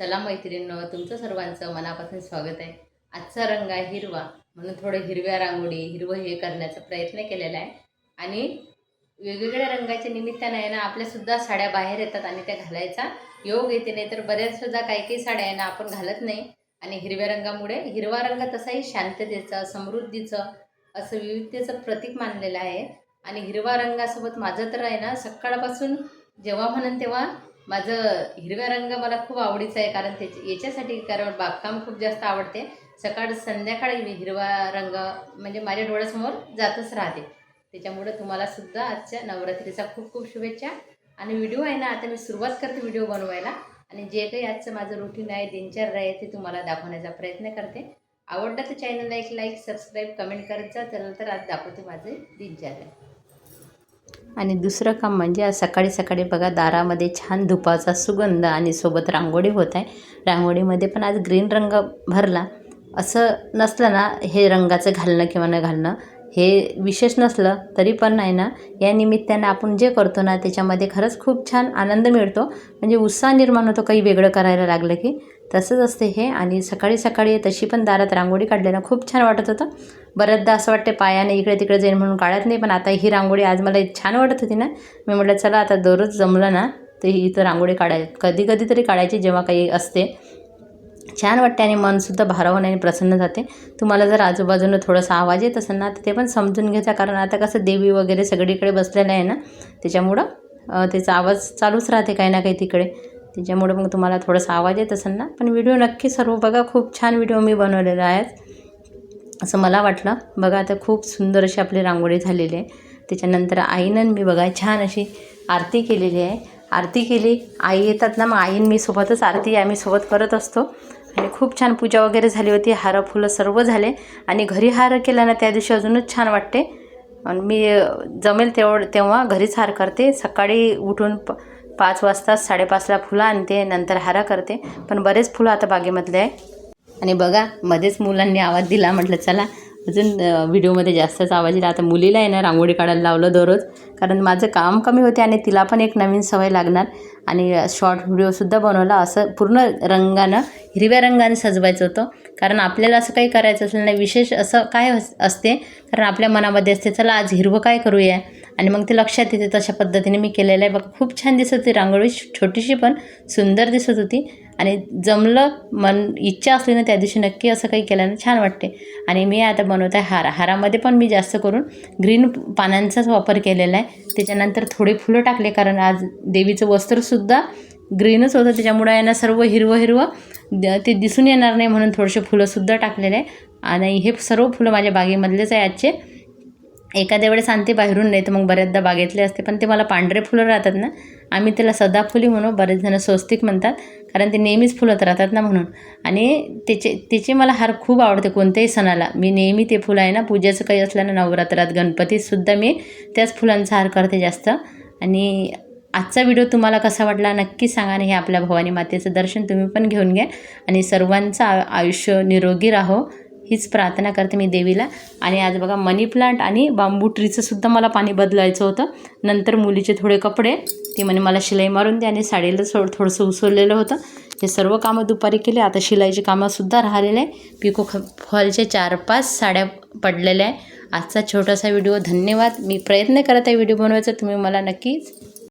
चला मैत्रिणींनो तुमचं सर्वांचं मनापासून स्वागत आहे. आजचा रंग आहे हिरवा म्हणून थोडं हिरव्या रांगोळी हिरवं हे करण्याचा प्रयत्न केलेला आहे. आणि वेगवेगळ्या रंगाच्या निमित्तानं आहे ना आपल्यासुद्धा साड्या बाहेर येतात आणि त्या घालायचा योग येते नाही तर बऱ्याचसुद्धा काही काही साड्या आहे ना आपण घालत नाही. आणि हिरव्या रंगामुळे हिरवा रंग तसाही शांततेचा समृद्धीचं असं विविधतेचं प्रतीक मानलेलं आहे. आणि हिरवा रंगासोबत माझं तर आहे ना सकाळपासून जेव्हा म्हणून तेव्हा माझं हिरव्या रंग मला खूप आवडीचा आहे कारण त्याच्या याच्यासाठी कारण बागकाम खूप जास्त आवडते. सकाळ संध्याकाळी मी हिरवा रंग म्हणजे माझ्या डोळ्यासमोर जातच राहते. त्याच्यामुळे तुम्हाला सुद्धा आजच्या नवरात्रीचा खूप खूप शुभेच्छा. आणि व्हिडिओ आहे ना आता मी सुरुवात करते व्हिडिओ बनवायला. आणि जे काही आजचं माझं रुटीन आहे दिनचर्या आहे ते तुम्हाला दाखवण्याचा प्रयत्न करते. आवडलं तर चॅनलला एक लाईक सबस्क्राईब कमेंट करत जा त्यानंतर आज दाखवते माझे दिनचर्या. आणि दुसरं काम म्हणजे आज सकाळी सकाळी बघा दारामध्ये छान धुपाचा सुगंध आणि सोबत रांगोळी होत आहे. रांगोळीमध्ये पण आज ग्रीन रंग भरला. असं नसलं ना हे रंगाचं घालणं किंवा न घालणं हे विशेष नसलं तरी पण नाही ना. या निमित्तानं आपण जे करतो ना त्याच्यामध्ये खरंच खूप छान आनंद मिळतो. म्हणजे उत्साह निर्माण होतो काही वेगळं करायला लागलं की. तसंच असते हे. आणि सकाळी सकाळी तशी पण दारात रांगोळी काढल्यानं खूप छान वाटत होतं. बऱ्याचदा असं वाटते पायाने इकडे तिकडे जाईन म्हणून काढत नाही पण आता ही रांगोळी आज मला छान वाटत होती ना मी म्हटलं चला आता दररोज जमलं ना तर ही इथं रांगोळी काढाय कधी कधी तरी काढायची जेव्हा काही असते. छान वाटते आणि मनसुद्धा भारावून आणि प्रसन्न जाते. तुम्हाला जर आजूबाजूनं थोडासा आवाज येत असेल ना तर ते पण समजून घ्यायचा कारण आता कसं देवी वगैरे सगळीकडे बसलेलं आहे ना त्याच्यामुळं त्याचा आवाज चालूच राहते काही ना काही तिकडे. त्याच्यामुळं मग तुम्हाला थोडासा आवाज येत असेल ना पण व्हिडिओ नक्की सर्व बघा. खूप छान व्हिडिओ मी बनवलेला आहे असं मला वाटलं. बघा आता खूप सुंदर अशी आपली रांगोळी झालेली आहे. त्याच्यानंतर आईनं मी बघा छान अशी आरती केलेली आहे. आरती केली आई येतात ना मग आईन मी सोबतच आरती आम्ही सोबत करत असतो. आणि खूप छान पूजा वगैरे झाली होती. हार फुलं सर्व झाले. आणि घरी हार केला ना त्या दिवशी अजूनच छान वाटते. आणि मी जमेल तेवढं तेव्हा घरीच हार करते. सकाळी उठून प पाच वाजता साडेपाचला फुलं आणते नंतर हारा करते. पण बरेच फुलं आता बागेमधले आहे. आणि बघा मध्येच मुलांनी आवाज दिला म्हटलं चला अजून व्हिडिओमध्ये जास्तच आवाज येईल. आता मुलीला आहे ना रांगोळी काढायला लावलं दररोज. कारण माझं काम कमी होते आणि तिला पण एक नवीन सवय लागणार. आणि शॉर्ट व्हिडिओसुद्धा बनवला. असं पूर्ण रंगानं हिरव्या रंगाने सजवायचं होतं. कारण आपल्याला असं काही करायचं असेल नाही विशेष असं काय अस- असते. कारण आपल्या मनामध्ये असते चला आज हिरवं काय करूया? आणि मग ते लक्षात येते तशा पद्धतीने मी केलेलं आहे. बघा खूप छान दिसत होती रांगोळी छोटीशी पण सुंदर दिसत होती. आणि जमलं मन इच्छा असली ना त्या दिवशी नक्की असं काही केल्यानं छान वाटते. आणि मी आता बनवत आहे हार. हारामध्ये पण मी जास्त करून ग्रीन पानांचाच वापर केलेला आहे. त्याच्यानंतर थोडे फुलं टाकले कारण आज देवीचं वस्त्रसुद्धा ग्रीनच होतं. त्याच्यामुळे आहे ना सर्व हिरवं हिरवं ते दिसून येणार नाही म्हणून थोडेसे फुलंसुद्धा टाकलेले आहे. आणि हे सर्व फुलं माझ्या बागेमधलेच आहे आजचे. एखाद्या वेळेस आणते बाहेरून नाही तर मग बऱ्याचदा बागेतले असते पण ते मला पांढरे फुलं राहतात ना आम्ही त्याला सदाफुली म्हणू बरेच जण स्वस्तिक म्हणतात कारण ते नेहमीच फुलत राहतात ना म्हणून. आणि त्याचे त्याचे मला हार खूप आवडते कोणत्याही सणाला. मी नेहमी ते फुलं आहे ना पूजेचं काही असलं ना नवरात्रात गणपतीतसुद्धा मी त्याच फुलांचा हार करते जास्त. आणि आजचा व्हिडिओ तुम्हाला कसा वाटला नक्की सांगा आणि हे आपल्या भवानी मातेचं दर्शन तुम्ही पण घेऊन घ्या. आणि सर्वांचं आ- आयुष्य निरोगी राहो. हीच प्रार्थना करते मी देवीला. आणि आज बघा मनी प्लांट आणि बांबू ट्रीचं सुद्धा मला पाणी बदलायचं होतं. नंतर मुलीचे थोडे कपडे ती म्हणे मला शिलाई मारून द्या आणि साडीला थोडं थोडंसं उसवलेलं होतं. हे सर्व कामं दुपारी केले. आता शिलाईची कामंसुद्धा राहिलेले आहे. पिको ख फॉलचे चार पाच साड्या पडलेल्या आहे. आजचा छोटासा व्हिडिओ. धन्यवाद. मी प्रयत्न करत आहे व्हिडिओ बनवायचा. तुम्ही मला नक्कीच